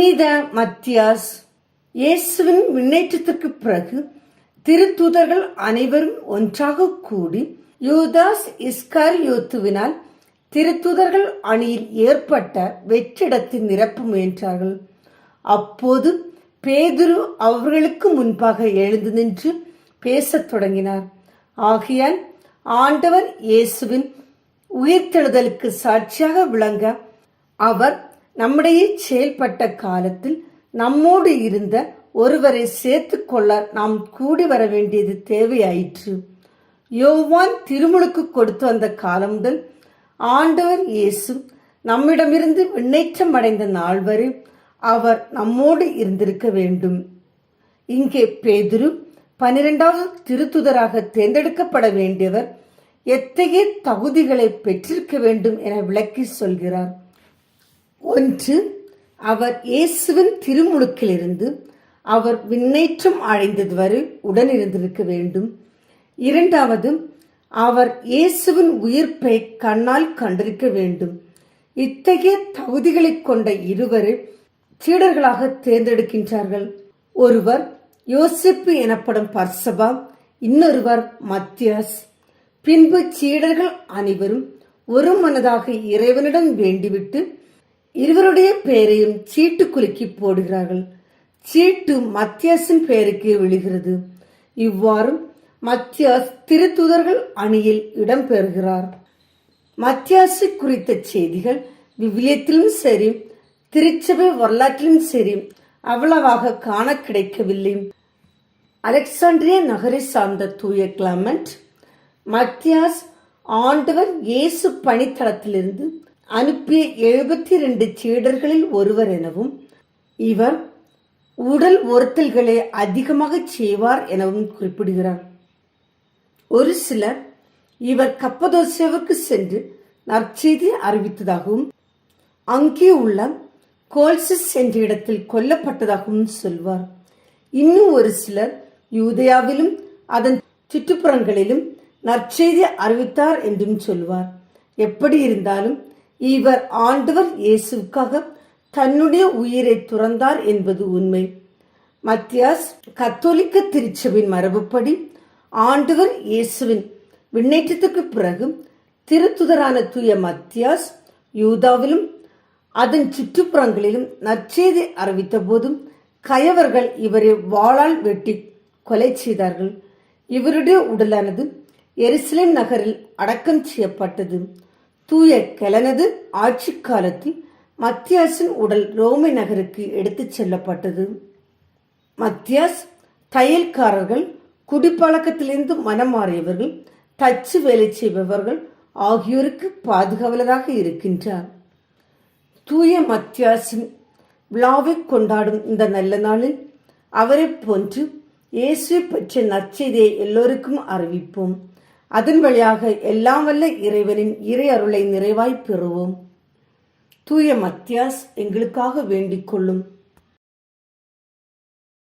புனித மத்தியாஸ் இயேசுவின் முன்னேற்றத்திற்கு பிறகு திருத்தூதர்கள் அனைவரும் ஒன்றாக கூடி யூதாஸ் இஸ்கார் யோத்துவினால் திருத்தூதர்கள் அணியில் ஏற்பட்ட வெற்றிடத்தை நிரப்ப முயன்றார்கள். அப்போது பேதுரு அவர்களுக்கு முன்பாக எழுந்து நின்று பேசத் தொடங்கினார். ஆகையால் ஆண்டவர் இயேசுவின் உயிர்த்தெழுதலுக்கு சாட்சியாக விளங்க அவர் நம்முடைய செயல்பட்ட காலத்தில் நம்மோடு இருந்த ஒருவரை சேர்த்துக்கொள்ள நாம் கூடி வர வேண்டியது தேவையாயிற்று. யோவான் திருமுழுக்கு கொடுத்து வந்த காலம் முதல் ஆண்டவர் இயேசு நம்மிடமிருந்து விண்ணேற்றம் அடைந்த நாள் வரை அவர் நம்மோடு இருந்திருக்க வேண்டும். இங்கே பேதுரு பனிரெண்டாவது திருத்துதராக தேர்ந்தெடுக்கப்பட வேண்டியவர் எத்தகைய தகுதிகளை பெற்றிருக்க வேண்டும் என விளக்கி சொல்கிறார். ஒன்று அவர் இயேசுவின் திருமுழுக்கிலிருந்து அவர் விண்ணேற்றம் அடைந்தது வரை உடன் இருந்திருக்க வேண்டும். இரண்டாவது அவர் இயேசுவின் உயிர்ப்பை கண்ணால் கண்டிருக்க வேண்டும். இத்தகைய தகுதிகளை கொண்ட இருவர் சீடர்களாக தேர்ந்தெடுக்கின்றார்கள். ஒருவர் யோசிப்பு எனப்படும் பர்சபா இன்னொருவர் மத்தியாஸ். பின்பு சீடர்கள் அனைவரும் ஒரு மனதாக இறைவனிடம் வேண்டிவிட்டு இருவருடைய பெயரையும் சீட்டு குலுக்கி போடுகிறார்கள். சீட்டு மத்தியாசின் பெயருக்கு விழுகிறது. இவ்வாறு மத்தியாஸ் திருத்துதர்கள் அணியில் இடம்பெறுகிறார் மத்தியாசு குறித்த செய்திகள் விவிலியத்திலும் சரி திருச்சபை வரலாற்றிலும் சரி அவ்வளவாக காண கிடைக்கவில்லை. அலெக்சாண்ட்ரிய நகரை சார்ந்த தூய கிளமெண்ட் மத்தியாஸ் ஆண்டவர் இயேசு பணித்தளத்திலிருந்து அனுப்பிய எழுபத்தி ரெண்டு சீடர்களில் ஒருவர் எனவும் இவர் உடல் ஒருத்தல்களை அதிகமாக செய்வார் எனவும் குறிப்பிடுகிறார். ஒரு சிலர் இவர் கப்பதோசியாவுக்கு சென்று நற்செய்தி அறிவித்ததாகவும் அங்கே உள்ள கோல்சிஸ் என்ற இடத்தில் கொல்லப்பட்டதாகவும் சொல்வார். இன்னும் ஒரு சிலர் யூதயாவிலும் அதன் சுற்றுப்புறங்களிலும் நற்செய்தி அறிவித்தார் என்றும் சொல்வார். எப்படி இருந்தாலும் இவர் ஆண்டவர் இயேசுக்காக தன்னுடைய உயிரை துறந்தார் என்பது உண்மை. மத்தியாஸ் கத்தோலிக்க திருச்சபின் மரபுப்படி ஆண்டவர் இயேசுவின் விண்ணேற்றத்துக்கு பிறகு திருத்துதரான தூய மத்தியாஸ் யூதாவிலும் அதன் சுற்றுப்புறங்களிலும் நற்செய்தி அறிவித்த போதும் கயவர்கள் இவரை வாளால் வெட்டி கொலை செய்தார்கள். இவருடைய உடலானது எருசலேம் நகரில் அடக்கம் செய்யப்பட்டது. தூய கெலனது ஆட்சி காலத்தில் மத்தியாசின் உடல் ரோமை நகருக்கு எடுத்துச் செல்லப்பட்டது. மத்தியாஸ் தையல்காரர்கள் குடிப்பழக்கத்திலிருந்து மனம் மாறியவர்கள் தச்சு வேலை செய்பவர்கள் ஆகியோருக்கு பாதுகாவலராக இருக்கின்றார். தூய மத்தியாசின் விழாவை கொண்டாடும் இந்த நல்ல நாளில் அவரை போன்று இயேசுவை பற்றிய நற்செய்தியை எல்லோருக்கும் அறிவிப்போம். அதன் வழியாக எல்லாம் வல்ல இறைவனின் இறை அருளை நிறைவாய் பெறுவோம். தூய மத்தியாஸ் எங்களுக்காக வேண்டிக் கொள்ளும்